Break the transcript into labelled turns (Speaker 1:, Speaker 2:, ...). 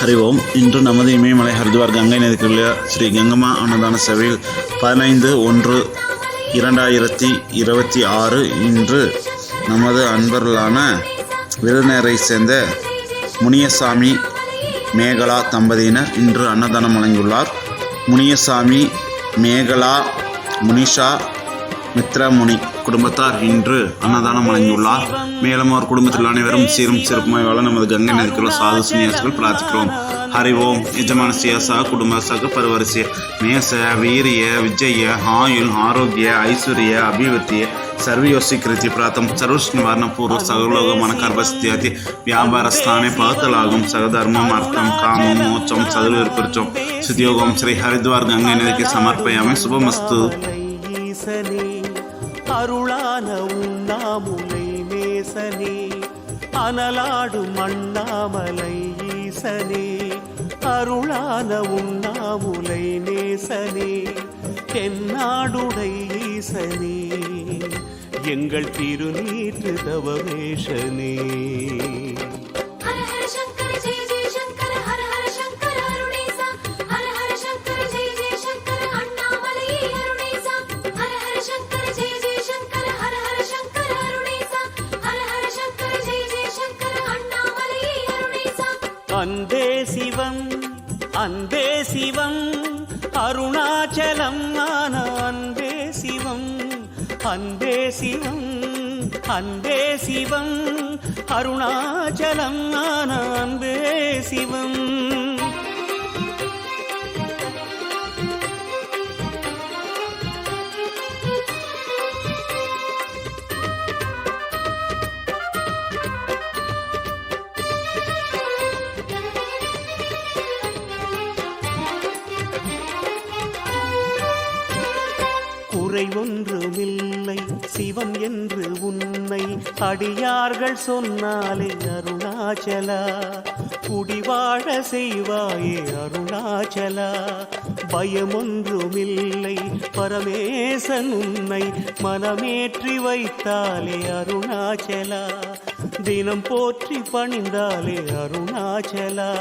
Speaker 1: ஹரி ஓம் இன்று நமது இமயமலை ஹரித்வார் கங்கை நதிக்குள்ள ஸ்ரீ கங்கம்மா அன்னதான சபையில் பதினைந்து ஒன்று இரண்டாயிரத்தி இருபத்தி ஆறு இன்று நமது அன்பர்களான விருந்தினரை சேர்ந்த முனியசாமி மேகலா தம்பதியினர் இன்று அன்னதானம் வழங்கியுள்ளார். முனியசாமி மேகலா முனிஷா மித்ரமுனி குடும்பத்தார் இன்று அன்னதானம் வழங்கியுள்ளார் மேலும் அவர் குடும்பத்தில் அனைவரும் சீரும் சிறப்புமாய் வாழ நமது கங்கை நதிக்குள்ள சாது சன்னியாசிகள் பிரார்த்திக்கிறோம் ஹரி ஓம் ಯಜಮಾನ ಸಿಯಾಸ ಕುಟುಂಬ ಸಗ ಪರಿವರಿಸಿ ಮೇಸ ವೀರ್ಯ ವಿಜಯ ಆಯುಲ್ ಆರೋಗ್ಯ ಐಶ್ವರ್ಯ ಅಭಿವೃದ್ಧಿ ಸರ್ವಯೋಸಿಕೃತಿ ಪ್ರಾತಂ ಸರ್ವಶ್ರೀ ನಿವಾರಣ ಪೂರ್ವ ಸಗಲೋಗ மனக்கர்பஸ்தியாதி வியாபார ஸ்தானே பகத்தலாகும் சகதர்மம் அர்த்தம் காமம் மோட்சம் சதுர்விற்பிரிச்சோம் சுத்தியோகம் ஸ்ரீ ஹரித்வார் கங்கை நதிக்கு சமர்ப்பயாமி சுபமஸ்து
Speaker 2: ஈசனே அருளான உண்ணாமுலை நேசனே அனலாடும் அண்ணாமலை ஈசனே. அருளான உண்ணாமுலை நேசனே தென்னாடுடை ஈசனே. எங்கள் திருநீற்று தவவேஷனே அன்பே சிவம் அன்பே சிவம் அருணாச்சலம் ஆன அன்பே சிவம் அன்பே சிவம் அன்பே சிவம் அருணாச்சலம் ஆன அன்பே சிவம். குறை ஒன்றுமில்லை சிவம் என்று உன்னை அடியார்கள் சொன்னாலே அருணாச்சலா. குடிவாழ செய்வாயே அருணாச்சலா. பயமொன்றுமில்லை. பரமேசன் உன்னை மனமேற்றி வைத்தாலே அருணாச்சலா. தினம் போற்றி பணிந்தாலே அருணாச்சலா.